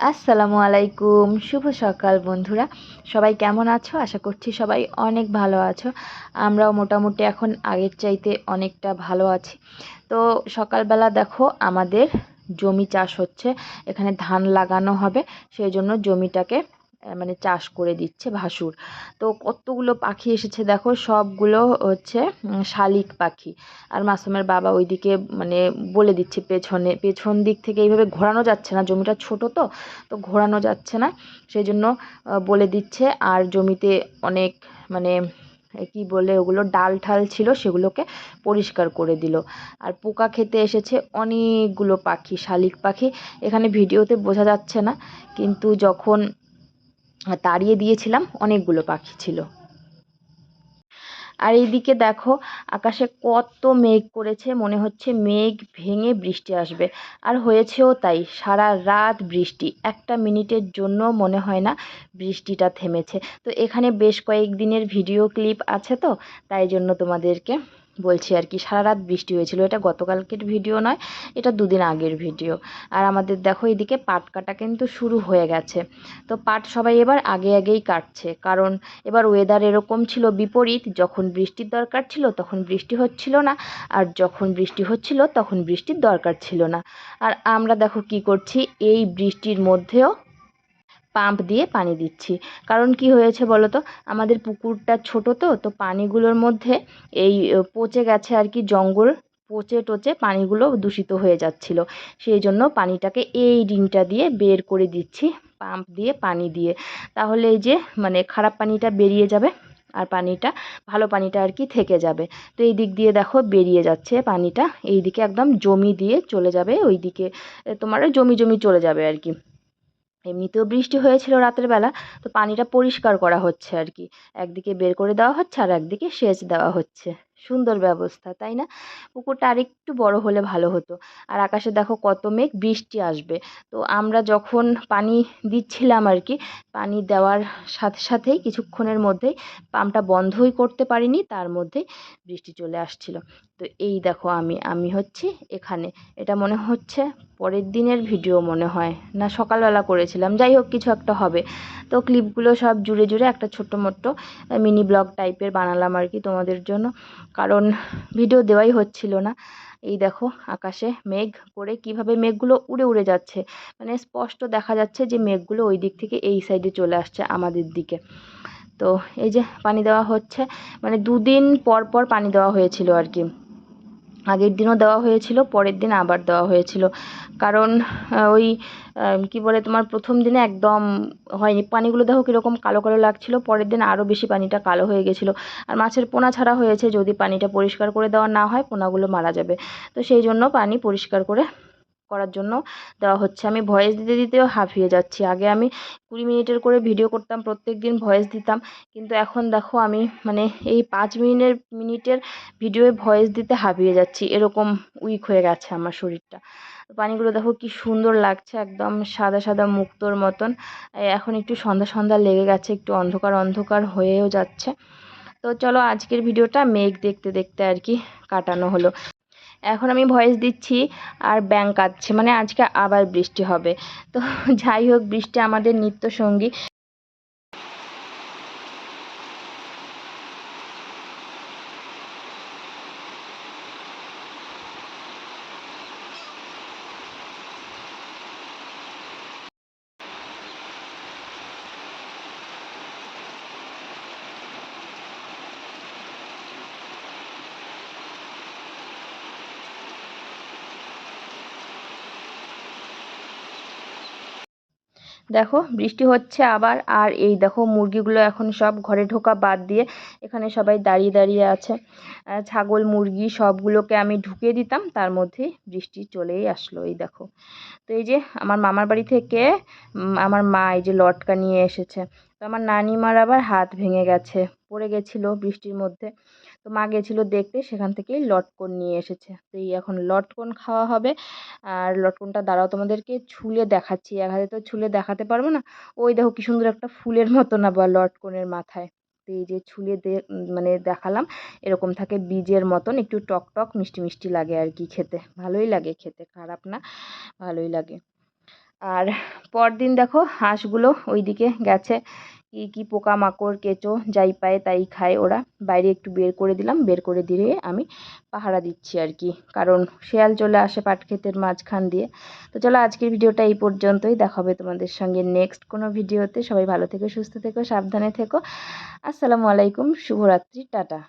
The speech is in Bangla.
আসসালামু আলাইকুম, শুভ সকাল বন্ধুরা। সবাই কেমন আছো? আশা করছি সবাই অনেক ভালো আছো। আমরাও মোটামুটি এখন আগের চাইতে অনেকটা ভালো আছি। তো সকালবেলা দেখো, আমাদের জমি চাষ হচ্ছে। এখানে ধান লাগানো হবে, সেই জন্য জমিটাকে মানে চাষ করে দিচ্ছে ভাসুর। তো কতগুলো পাখি এসেছে দেখো, সবগুলো হচ্ছে শালিক পাখি। আর মাসুমের বাবা ওইদিকে মানে বলে দিচ্ছে পেছনে, পেছন দিক থেকে এইভাবে ঘোরানো যাচ্ছে না, জমিটা ছোট তো তো ঘোরানো যাচ্ছে না। সেই জন্য বলে দিচ্ছে, আর জমিতে অনেক মানে কি বলে ওগুলো, ডাল ঠাল ছিল, সেগুলোকে পরিষ্কার করে দিল। আর পোকা খেতে এসেছে অনেকগুলো পাখি, শালিক পাখি। এখানে ভিডিওতে বোঝা যাচ্ছে না, কিন্তু যখন তাড়িয়ে দিয়েছিলাম, অনেকগুলো পাখি ছিল। আর এইদিকে দেখো, আকাশে কত মেঘ করেছে, মনে হচ্ছে মেঘ ভেঙে বৃষ্টি আসবে। আর হয়েছেও তাই, সারা রাত বৃষ্টি। একটা মিনিটের জন্য মনে হয় না বৃষ্টিটা থেমেছে। তো এখানে বেশ কয়েকদিনের ভিডিও ক্লিপ আছে তো, তাই জন্য তোমাদেরকে বলছি আর কি সারা রাত বৃষ্টি হয়েছিল। এটা গতকালকের ভিডিও নয়, এটা দুদিন আগের ভিডিও। আর আমাদের দেখো এদিকে পাট কাটা কিন্তু শুরু হয়ে গেছে। তো পাট সবাই এবার আগে আগেই কাটছে। কারণ এবার ওয়েদার এরকম ছিল বিপরীত, যখন বৃষ্টির দরকার ছিল তখন বৃষ্টি হচ্ছিল না, আর যখন বৃষ্টি হচ্ছিল তখন বৃষ্টির দরকার ছিল না। আর আমরা দেখো কি করছি, এই বৃষ্টির মধ্যেও পাম্প দিয়ে পানি দিচ্ছি। কারণ কি হয়েছে বলো তো আমাদের পুকুরটা ছোট তো তো পানিগুলোর মধ্যে এই পচে গেছে আর কি জঙ্গল, পচে টচে পানিগুলো দূষিত হয়ে যাচ্ছিল। সেই জন্য পানিটাকে এই রিংটা দিয়ে বের করে দিচ্ছি, পাম্প দিয়ে পানি দিয়ে। তাহলে এই যে মানে খারাপ পানিটা বেরিয়ে যাবে আর পানিটা, ভালো পানিটা আর কি থেকে যাবে। তো এই দিক দিয়ে দেখো বেরিয়ে যাচ্ছে পানিটা। এই দিকে একদম জমি দিয়ে চলে যাবে ওই দিকে তোমার জমি জমি চলে যাবে আর কি। এমনিতেও বৃষ্টি হয়েছিল রাতের বেলা, তো পানিটা পরিষ্কার করা হচ্ছে আর কি। একদিকে বের করে দেওয়া হচ্ছে আর একদিকে সেচ দেওয়া হচ্ছে। সুন্দর ব্যবস্থা, তাই না? পুকুরটা আরেকটু বড় হলে ভালো হতো। আর আকাশে দেখো কত মেঘ, বৃষ্টি আসবে। তো আমরা যখন পানি দিচ্ছিলাম আর কি, পানি দেওয়ার সাথে সাথেই কিছুক্ষণের মধ্যেই পাম্পটা বন্ধই করতে পারিনি, তার মধ্যেই বৃষ্টি চলে আসছিল। তো এই দেখো আমি আমি হচ্ছি এখানে। এটা মনে হচ্ছে পরের দিনের ভিডিও মনে হয়। না, সকালবেলা করেছিলাম। যাই হোক কিছু একটা হবে। তো ক্লিপগুলো সব জুড়ে জুড়ে একটা ছোট্ট মোট্ট মিনি ব্লগ টাইপের বানালাম আর কি তোমাদের জন্য। কারণ ভিডিও দেওয়াই হচ্ছিল না। এই দেখো, আকাশে মেঘ করে কীভাবে মেঘগুলো উড়ে উড়ে যাচ্ছে। মানে স্পষ্ট দেখা যাচ্ছে যে মেঘগুলো ওই দিক থেকে এই সাইডে চলে আসছে আমাদের দিকে। তো এই যে পানি দেওয়া হচ্ছে মানে দুদিন পর পর পানি দেওয়া হয়েছিল আর কি। আগের দিনও দেওয়া হয়েছিল, পরের দিন আবার দেওয়া হয়েছিল। কারণ ওই কি বলে তোমার প্রথম দিনে একদম হয়নি। পানিগুলো দেখো কীরকম কালো কালো লাগছিল, পরের দিন আরও বেশি পানিটা কালো হয়ে গেছিল। আর মাছের পোনা ছাড়া হয়েছে, যদি পানিটা পরিষ্কার করে দেওয়া না হয়, পোনাগুলো মারা যাবে। তো সেই জন্য পানি পরিষ্কার করে করার জন্য দেওয়া হচ্ছে। আমি ভয়েস দিতে, দিতেও হাঁপিয়ে যাচ্ছি। আগে আমি কুড়ি মিনিটের করে ভিডিও করতাম প্রত্যেক দিন ভয়েস দিতাম। কিন্তু এখন দেখো আমি মানে এই পাঁচ মিনিটের মিনিটের ভিডিওয়ে ভয়েস দিতে হাঁপিয়ে যাচ্ছি। এরকম উইক হয়ে গেছে আমার শরীরটা। পানিগুলো দেখো কি সুন্দর লাগছে, একদম সাদা সাদা মুক্তোর মতন। এখন একটু সন্ধ্যা সন্ধ্যা লেগে গেছে, একটু অন্ধকার অন্ধকার হয়েও যাচ্ছে। তো চলো আজকের ভিডিওটা মেঘ দেখতে দেখতে আর কি কাটানো হলো। এখন আমি ভয়েস দিচ্ছি আর ব্যাং কাঁদছে মানে আজকে আবার বৃষ্টি হবে। তো যাই হোক, বৃষ্টি আমাদের নিত্য সঙ্গী দেখো, বৃষ্টি হচ্ছে আবার, আর এই দেখো মুরগিগুলো এখন সব ঘরে ঢোকা বাদ দিয়ে এখানে সবাই দাঁড়িয়ে দাঁড়িয়ে আছে। ছাগল, মুরগি সবগুলোকে আমি ঢুকিয়ে দিতাম, তার মধ্যেই বৃষ্টি চলেই আসলো, এই দেখো। তো এই যে আমার মামার বাড়ি থেকে আমার মা এই যে লটকা নিয়ে এসেছে। তো আমার নানিমার আবার হাত ভেঙে গেছে, পড়ে গেছিল বৃষ্টির মধ্যে। তো মা গেছিল দেখতে, সেখান থেকেই লটকন নিয়ে এসেছে। তো এই এখন লটকন খাওয়া হবে। আর লটকনটা দাঁড়াও, তোমাদেরকে ছুলে দেখাচ্ছি। এক হাতে তো ছুলে দেখাতে পারব না। ওই দেখো কি সুন্দর একটা ফুলের মতন আবার লটকনের মাথায়। তো এই যে ছুলে মানে দেখালাম, এরকম থাকে বীজের মতন। একটু টক টক, মিষ্টি মিষ্টি লাগে আর কি খেতে। ভালোই লাগে খেতে, খারাপ না, ভালোই লাগে। আর পরদিন দেখো হাঁসগুলো ওইদিকে গেছে। কি, কী পোকামাকড় কেঁচো যাই পায় তাই খায় ওরা। বাইরে একটু বের করে দিলাম, বের করে দিয়ে আমি পাহারা দিচ্ছি আর কি। কারণ শেয়াল চলে আসে পাট ক্ষেতের মাঝখান দিয়ে। তো চলো আজকের ভিডিওটা এই পর্যন্তই। দেখা হবে তোমাদের সঙ্গে নেক্সট কোনো ভিডিওতে। সবাই ভালো থেকো, সুস্থ থেকো, সাবধানে থেকো। আসসালামু আলাইকুম, শুভরাত্রি, টাটা।